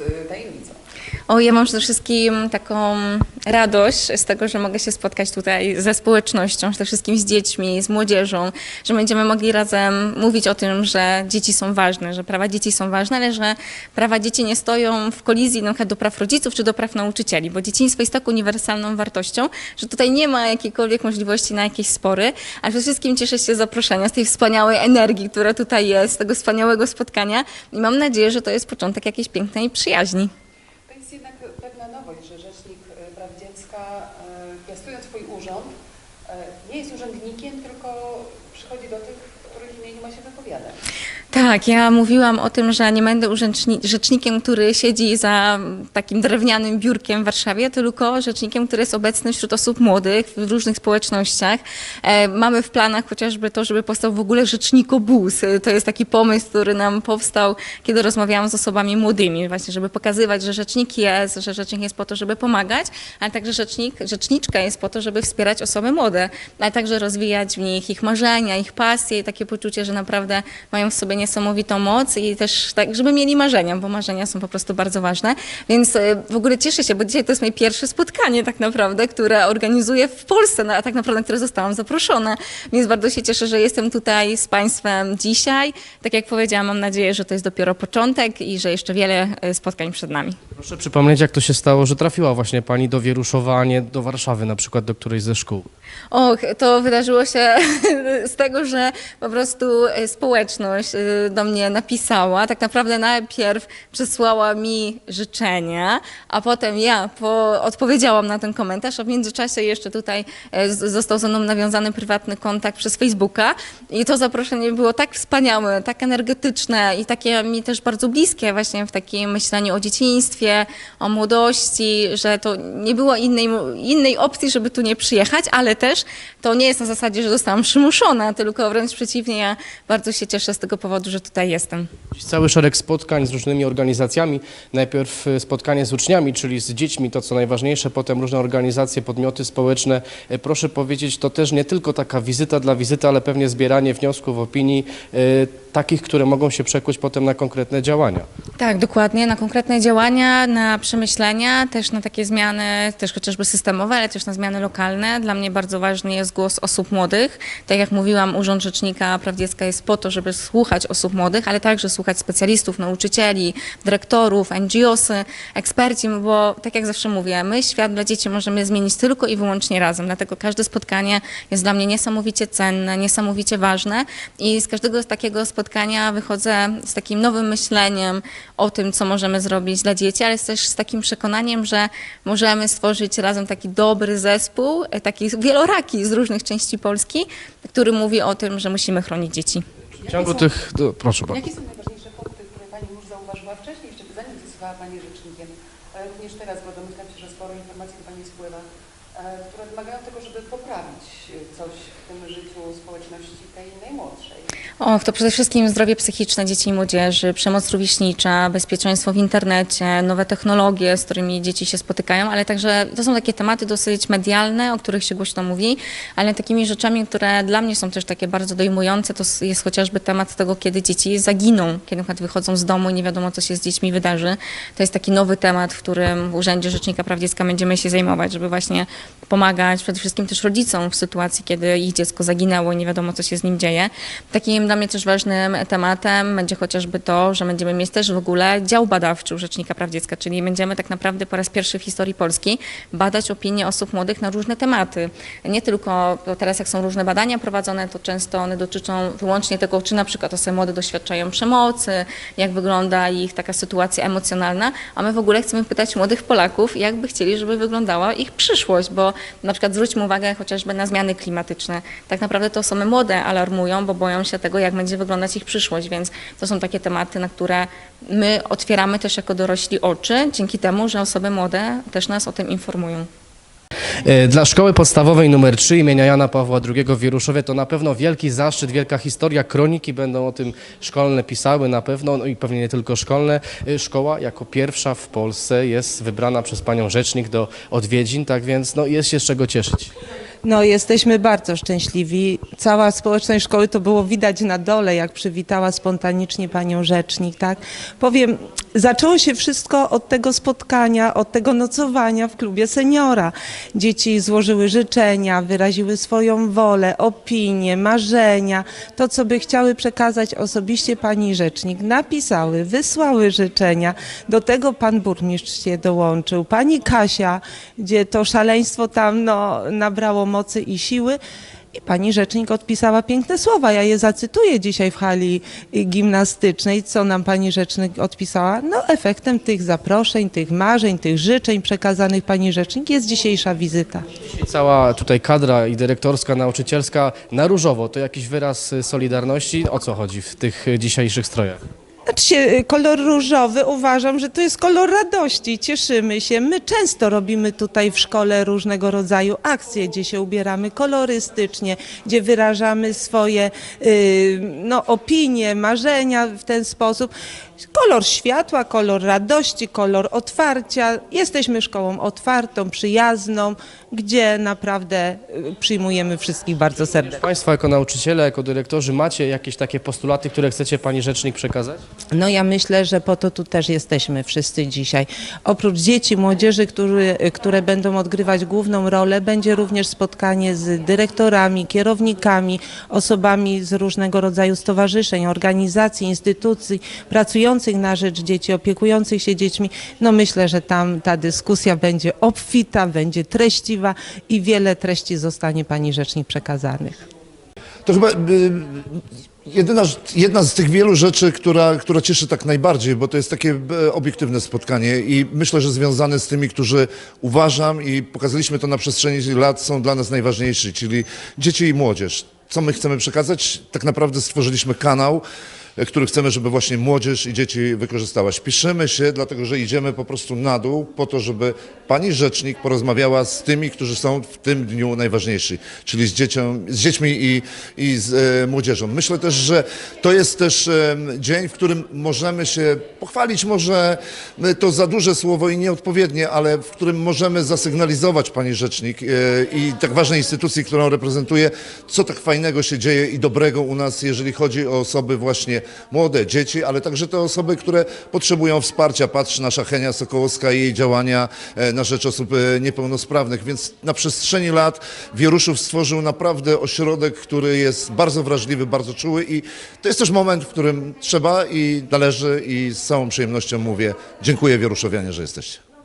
y, tajemnicą. O, ja mam przede wszystkim taką radość z tego, że mogę się spotkać tutaj ze społecznością, przede wszystkim z dziećmi, z młodzieżą, że będziemy mogli razem mówić o tym, że dzieci są ważne, że prawa dzieci są ważne, ale że prawa dzieci nie stoją w kolizji na przykład do praw rodziców czy do praw nauczycieli, bo dzieciństwo jest tak uniwersalną wartością, że tutaj nie ma jakiejkolwiek możliwości na jakieś spory, ale przede wszystkim cieszę się z zaproszenia, z tej wspaniałej energii, która tutaj jest, z tego wspaniałego spotkania i mam nadzieję, że to jest początek jakiejś pięknej przyjaźni. To jest jednak pewna nowość, że Rzecznik y, Praw Dziecka, piastując swój urząd, y, nie jest urzędnikiem, tylko przychodzi do tych, których imieniu ma się wypowiadać. Tak, ja mówiłam o tym, że nie będę rzecznikiem, który siedzi za takim drewnianym biurkiem w Warszawie, tylko rzecznikiem, który jest obecny wśród osób młodych w różnych społecznościach. E, mamy w planach chociażby to, żeby powstał w ogóle rzecznikobus. E, To jest taki pomysł, który nam powstał, kiedy rozmawiałam z osobami młodymi, właśnie, żeby pokazywać, że rzecznik jest, że rzecznik jest po to, żeby pomagać, ale także rzecznik, rzeczniczka jest po to, żeby wspierać osoby młode, ale także rozwijać w nich ich marzenia, ich pasje i takie poczucie, że naprawdę mają w sobie niesamowitą moc i też tak, żeby mieli marzenia, bo marzenia są po prostu bardzo ważne. Więc e, w ogóle cieszę się, bo dzisiaj to jest moje pierwsze spotkanie tak naprawdę, które organizuję w Polsce, no, a tak naprawdę na które zostałam zaproszona. Więc bardzo się cieszę, że jestem tutaj z Państwem dzisiaj. Tak jak powiedziałam, mam nadzieję, że to jest dopiero początek i że jeszcze wiele e, spotkań przed nami. Proszę przypomnieć, jak to się stało, że trafiła właśnie Pani do Wieruszowa, a nie do Warszawy, na przykład do którejś ze szkół. Och, to wydarzyło się z tego, że po prostu e, społeczność e, do mnie napisała. Tak naprawdę najpierw przesłała mi życzenia, a potem ja po, odpowiedziałam na ten komentarz, a w międzyczasie jeszcze tutaj e, został ze mną nawiązany prywatny kontakt przez Facebooka i to zaproszenie było tak wspaniałe, tak energetyczne i takie mi też bardzo bliskie właśnie w takim myśleniu o dzieciństwie, o młodości, że to nie było innej, innej opcji, żeby tu nie przyjechać, ale też to nie jest na zasadzie, że zostałam przymuszona, tylko wręcz przeciwnie, ja bardzo się cieszę z tego powodu, że tutaj jestem. Cały szereg spotkań z różnymi organizacjami. Najpierw spotkanie z uczniami, czyli z dziećmi, to co najważniejsze, potem różne organizacje, podmioty społeczne. Y, Proszę powiedzieć, to też nie tylko taka wizyta dla wizyty, ale pewnie zbieranie wniosków, opinii, y, takich, które mogą się przekuć potem na konkretne działania. Tak, dokładnie, na konkretne działania, na przemyślenia, też na takie zmiany, też chociażby systemowe, ale też na zmiany lokalne. Dla mnie bardzo ważny jest głos osób młodych. Tak jak mówiłam, Urząd Rzecznika Praw Dziecka jest po to, żeby słuchać osób młodych, ale także słuchać specjalistów, nauczycieli, dyrektorów, NGOsy, eksperci, bo tak jak zawsze mówię, my świat dla dzieci możemy zmienić tylko i wyłącznie razem. Dlatego każde spotkanie jest dla mnie niesamowicie cenne, niesamowicie ważne i z każdego takiego spotkania wychodzę z takim nowym myśleniem o tym, co możemy zrobić dla dzieci, ale też z takim przekonaniem, że możemy stworzyć razem taki dobry zespół, e, taki wieloraki z różnych części Polski, który mówi o tym, że musimy chronić dzieci. W ciągu tych... do- Proszę bardzo. Jakie są najważniejsze punkty, które Pani już zauważyła wcześniej, jeszcze zanim została Pani rzecznikiem, ale również teraz, bo domyślam się, że sporo informacji do Pani spływa, które wymagają tego, żeby poprawić e, coś w tym życiu społeczności tej najmłodszej. Och, to przede wszystkim zdrowie psychiczne dzieci i młodzieży, przemoc rówieśnicza, bezpieczeństwo w internecie, nowe technologie, z którymi dzieci się spotykają, ale także to są takie tematy dosyć medialne, o których się głośno mówi, ale takimi rzeczami, które dla mnie są też takie bardzo dojmujące, to jest chociażby temat tego, kiedy dzieci zaginą, kiedy na wychodzą z domu i nie wiadomo, co się z dziećmi wydarzy. To jest taki nowy temat, w którym w Urzędzie Rzecznika Praw Dziecka będziemy się zajmować, żeby właśnie pomagać przede wszystkim też rodzicom w sytuacji, kiedy ich dziecko zaginęło i nie wiadomo, co się z nim dzieje. Takim dla mnie też ważnym tematem będzie chociażby to, że będziemy mieć też w ogóle dział badawczy u Rzecznika Praw Dziecka, czyli będziemy tak naprawdę po raz pierwszy w historii Polski badać opinie osób młodych na różne tematy. Nie tylko teraz, jak są różne badania prowadzone, to często one dotyczą wyłącznie tego, czy na przykład osoby młode doświadczają przemocy, jak wygląda ich taka sytuacja emocjonalna, a my w ogóle chcemy pytać młodych Polaków, jak by chcieli, żeby wyglądała ich przyszłość, bo na przykład zwróćmy uwagę chociażby na zmiany klimatyczne. Tak naprawdę to osoby młode alarmują, bo boją się tego, jak będzie wyglądać ich przyszłość, więc to są takie tematy, na które my otwieramy też jako dorośli oczy, dzięki temu, że osoby młode też nas o tym informują. E, Dla szkoły podstawowej nr 3 imienia Jana Pawła II w Wieruszowie to na pewno wielki zaszczyt, wielka historia. Kroniki będą o tym szkolne pisały na pewno no i pewnie nie tylko szkolne. E, Szkoła jako pierwsza w Polsce jest wybrana przez panią rzecznik do odwiedzin, tak więc no, jest się z czego cieszyć. No, jesteśmy bardzo szczęśliwi. Cała społeczność szkoły to było widać na dole, jak przywitała spontanicznie panią rzecznik, tak? Powiem, zaczęło się wszystko od tego spotkania, od tego nocowania w klubie seniora. Dzieci złożyły życzenia, wyraziły swoją wolę, opinie, marzenia, to co by chciały przekazać osobiście pani rzecznik. Napisały, wysłały życzenia. Do tego pan burmistrz się dołączył, pani Kasia, gdzie to szaleństwo tam no, nabrało mocy i siły. I pani rzecznik odpisała piękne słowa. Ja je zacytuję dzisiaj w hali gimnastycznej. Co nam pani rzecznik odpisała? No, efektem tych zaproszeń, tych marzeń, tych życzeń przekazanych pani rzecznik jest dzisiejsza wizyta. Cała tutaj kadra i dyrektorska, nauczycielska na różowo. To jakiś wyraz solidarności? O co chodzi w tych dzisiejszych strojach? Znaczy się, y, kolor różowy uważam, że to jest kolor radości, cieszymy się. My często robimy tutaj w szkole różnego rodzaju akcje, gdzie się ubieramy kolorystycznie, gdzie wyrażamy swoje y, no, opinie, marzenia w ten sposób. Kolor światła, kolor radości, kolor otwarcia. Jesteśmy szkołą otwartą, przyjazną, gdzie naprawdę y, przyjmujemy wszystkich bardzo serdecznie. Państwo jako nauczyciele, jako dyrektorzy macie jakieś takie postulaty, które chcecie pani rzecznik przekazać? No ja myślę, że po to tu też jesteśmy wszyscy dzisiaj. Oprócz dzieci, młodzieży, który, które będą odgrywać główną rolę, będzie również spotkanie z dyrektorami, kierownikami, osobami z różnego rodzaju stowarzyszeń, organizacji, instytucji pracujących na rzecz dzieci, opiekujących się dziećmi. No myślę, że tam ta dyskusja będzie obfita, będzie treściwa i wiele treści zostanie pani rzecznik przekazanych. To chyba y, jedyna, jedna z tych wielu rzeczy, która, która cieszy tak najbardziej, bo to jest takie e, obiektywne spotkanie i myślę, że związane z tymi, którzy uważam i pokazaliśmy to na przestrzeni lat, są dla nas najważniejsi, czyli dzieci i młodzież. Co my chcemy przekazać? Tak naprawdę stworzyliśmy kanał, który chcemy, żeby właśnie młodzież i dzieci wykorzystała. Śpieszymy się, dlatego że idziemy po prostu na dół, po to, żeby pani rzecznik porozmawiała z tymi, którzy są w tym dniu najważniejsi, czyli z, dziecią, z dziećmi i, i z e, młodzieżą. Myślę też, że to jest też e, dzień, w którym możemy się pochwalić, może e, to za duże słowo i nieodpowiednie, ale w którym możemy zasygnalizować pani rzecznik e, i tak ważnej instytucji, którą reprezentuję, co tak fajnego się dzieje i dobrego u nas, jeżeli chodzi o osoby właśnie młode, dzieci, ale także te osoby, które potrzebują wsparcia. Patrz nasza Henia Sokołowska i jej działania e, na rzecz osób e, niepełnosprawnych, więc na przestrzeni lat Wieruszów stworzył naprawdę ośrodek, który jest bardzo wrażliwy, bardzo czuły i to jest też moment, w którym trzeba i należy i z całą przyjemnością mówię dziękuję Wieruszowianie, że jesteście.